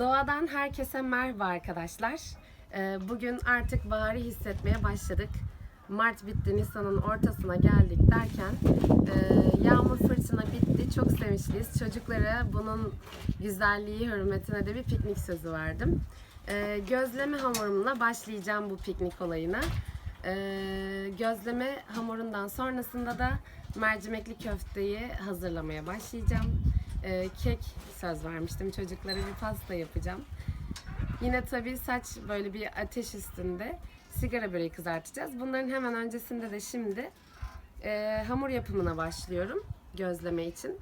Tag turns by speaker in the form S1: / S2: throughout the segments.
S1: Doğadan herkese merhaba arkadaşlar. Ee, Bugün artık baharı hissetmeye başladık. Mart bitti, Nisan'ın ortasına geldik derken e, yağmur fırtına bitti. Çok sevinçliyiz. Çocuklara bunun güzelliği hürmetine de bir piknik sözü verdim. Ee, Gözleme hamurumla başlayacağım bu piknik olayına. Ee, Gözleme hamurundan sonrasında da mercimekli köfteyi hazırlamaya başlayacağım. Ee, Kek söz vermiştim çocuklara bir pasta yapacağım. Yine tabii saç böyle bir ateş üstünde sigara böreği kızartacağız. Bunların hemen öncesinde de şimdi e, hamur yapımına başlıyorum gözleme için.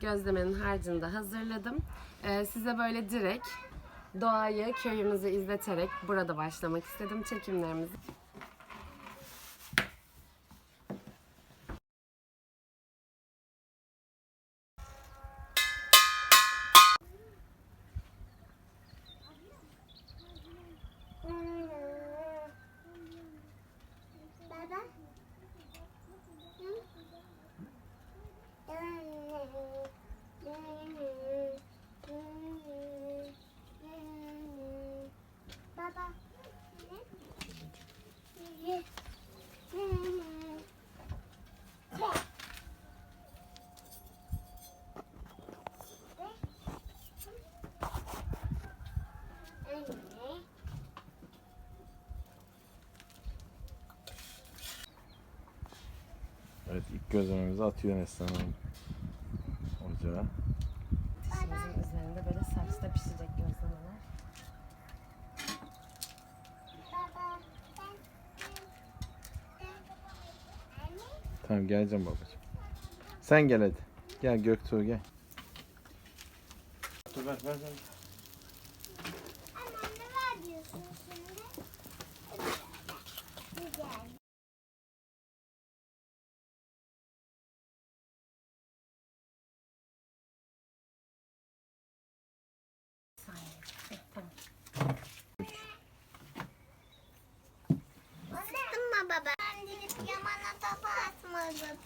S1: Gözlemenin harcını da hazırladım. E, size böyle direkt doğayı, köyümüzü izleterek burada başlamak istedim çekimlerimizi.
S2: Baba. Baba. Anne.
S3: Evet ilk gözlememizi atıyor Neslihan Hanım. Ocağa.
S1: Dişimizin üzerinde böyle saçta pişecek gözlemeler.
S3: Tamam geleceğim babacığım. Sen gel hadi. Gel Göktuğ gel. Dur ver ver ver.
S2: Anne ne var diyorsun şimdi? Güzel. Anne. mı baba? Ben gidip yamana topu atmadım.